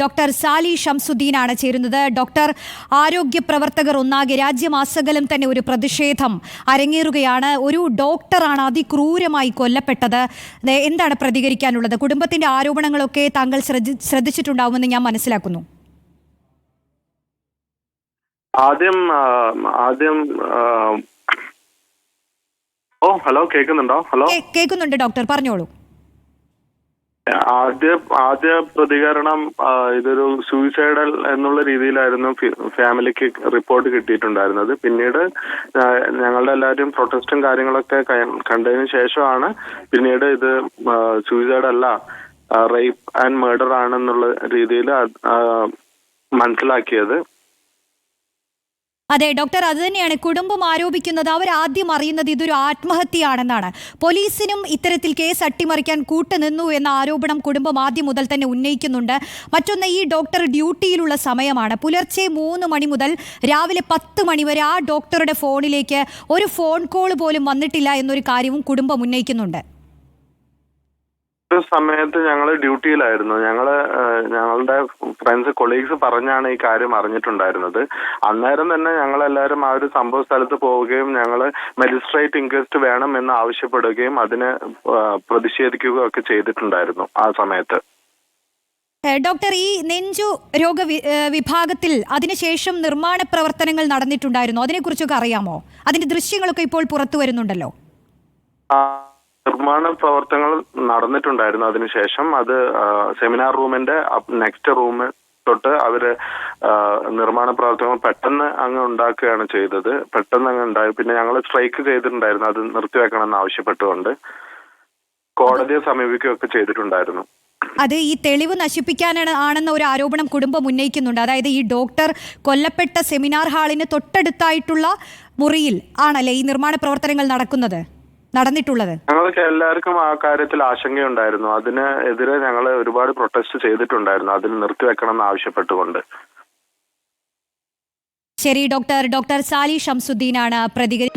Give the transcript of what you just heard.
Doctor Sali ഷംസുദ്ദീനാണ് ചേരുന്നത്. Doctor ആരോഗ്യ പ്രവർത്തകർ ഒന്നാകെ രാജ്യമാസകലം തന്നെ ഒരു പ്രതിഷേധം അരങ്ങേറുകയാണ്. ഒരു ഡോക്ടറാണ് അതിക്രൂരമായി കൊല്ലപ്പെട്ടത്. എന്താണ് പ്രതികരിക്കാനുള്ളത്? കുടുംബത്തിന്റെ ആരോപണങ്ങളൊക്കെ താങ്കൾ ശ്രദ്ധി- ശ്രദ്ധിച്ചിട്ടുണ്ടാവുമെന്ന് ഞാൻ മനസ്സിലാക്കുന്നു. ആദ്യം ആദ്യം ഓ ഹലോ കേൾക്കുന്നുണ്ടോ? ഹലോ? കേൾക്കുന്നുണ്ട് ഡോക്ടർ. പറഞ്ഞോളൂ. ആദ്യ ആദ്യ പ്രതികരണം ഇതൊരു സൂയിസൈഡൽ എന്നുള്ള രീതിയിലായിരുന്നു ഫാമിലിക്ക് റിപ്പോർട്ട് കിട്ടിയിട്ടുണ്ടായിരുന്നത്. പിന്നീട് ഞങ്ങളുടെ എല്ലാവരും പ്രൊട്ടസ്റ്റും കാര്യങ്ങളൊക്കെ കണ്ടതിന് ശേഷമാണ് പിന്നീട് ഇത് സൂയിസൈഡ് അല്ല റേപ്പ് ആൻഡ് മർഡർ ആണെന്നുള്ള രീതിയിൽ മനസ്സിലാക്കിയത്. അതെ ഡോക്ടർ അത് തന്നെയാണ്. കുടുംബം ആരോപിക്കുന്നത് അവർ ആദ്യം അറിയുന്നത് ഇതൊരു ആത്മഹത്യയാണെന്നാണ്. പോലീസിനും ഇത്തരത്തിൽ കേസ് അട്ടിമറിക്കാൻ കൂട്ടുനിന്നു എന്ന ആരോപണം കുടുംബം ആദ്യം മുതൽ തന്നെ ഉന്നയിക്കുന്നുണ്ട്. മറ്റൊന്ന് ഈ ഡോക്ടർ ഡ്യൂട്ടിയിലുള്ള സമയമാണ്. പുലർച്ചെ മൂന്ന് മണി മുതൽ രാവിലെ പത്ത് മണി വരെ ആ ഡോക്ടറുടെ ഫോണിലേക്ക് ഒരു ഫോൺ കോൾ പോലും വന്നിട്ടില്ല എന്നൊരു കാര്യവും കുടുംബം ഉന്നയിക്കുന്നുണ്ട്. ഒരു സമയത്ത് ഞങ്ങൾ ഡ്യൂട്ടിയിലായിരുന്നു. ഞങ്ങൾ ഞങ്ങളുടെ ഫ്രണ്ട്സ് കൊളീഗ്സ് പറഞ്ഞാണ് ഈ കാര്യം അറിഞ്ഞിട്ടുണ്ടായിരുന്നത്. അന്നേരം തന്നെ ഞങ്ങൾ എല്ലാവരും ആ ഒരു സംഭവ സ്ഥലത്ത് പോവുകയും ഞങ്ങൾ മജിസ്ട്രേറ്റ് ഇൻക്വസ്റ്റ് വേണം എന്ന് ആവശ്യപ്പെടുകയും അതിന് പ്രതിഷേധിക്കുകയും ഒക്കെ ചെയ്തിട്ടുണ്ടായിരുന്നു ആ സമയത്ത്. ഡോക്ടർ ഈ നെഞ്ചു രോഗ വിഭാഗത്തിൽ അതിനുശേഷം നിർമ്മാണ പ്രവർത്തനങ്ങൾ നടന്നിട്ടുണ്ടായിരുന്നു. അതിനെക്കുറിച്ചൊക്കെ അറിയാമോ? അതിന്റെ ദൃശ്യങ്ങളൊക്കെ ഇപ്പോൾ പുറത്തു വരുന്നുണ്ടല്ലോ. നിർമ്മാണ പ്രവർത്തനങ്ങൾ നടന്നിട്ടുണ്ടായിരുന്നു അതിനുശേഷം. അത് സെമിനാർ റൂമിന്റെ നെക്സ്റ്റ് റൂം തൊട്ട് അവർ നിർമ്മാണ പ്രവർത്തനങ്ങൾ പെട്ടെന്ന് അങ്ങ് ഉണ്ടാക്കുകയാണ് ചെയ്തത്. പെട്ടെന്ന് അങ്ങ് ഉണ്ടായി. പിന്നെ ഞങ്ങൾ സ്ട്രൈക്ക് ചെയ്തിട്ടുണ്ടായിരുന്നു. അത് നിർത്തിവെക്കണമെന്ന് ആവശ്യപ്പെട്ടുകൊണ്ട്. കോടതിയെ സമീപിക്കുകയൊക്കെ ചെയ്തിട്ടുണ്ടായിരുന്നു. അത് ഈ തെളിവ് നശിപ്പിക്കാനാണ് ആണെന്ന ഒരു ആരോപണം കുടുംബം ഉന്നയിക്കുന്നുണ്ട്. അതായത് ഈ ഡോക്ടർ കൊല്ലപ്പെട്ട സെമിനാർ ഹാളിന് തൊട്ടടുത്തായിട്ടുള്ള മുറിയിൽ ആണല്ലേ ഈ നിർമ്മാണ പ്രവർത്തനങ്ങൾ നടക്കുന്നത്? നടന്നിട്ടുള്ളത്? ഞങ്ങൾക്ക് എല്ലാവർക്കും ആ കാര്യത്തിൽ ആശങ്കയുണ്ടായിരുന്നു. അതിനെതിരെ ഞങ്ങൾ ഒരുപാട് പ്രൊട്ടസ്റ്റ് ചെയ്തിട്ടുണ്ടായിരുന്നു. അതിൽ നിർത്തിവെക്കണം എന്ന് ആവശ്യപ്പെട്ടുകൊണ്ട്. ശരി ഡോക്ടർ ഡോക്ടർ സാലി ഷംസുദ്ദീനാണ് പ്രതികരി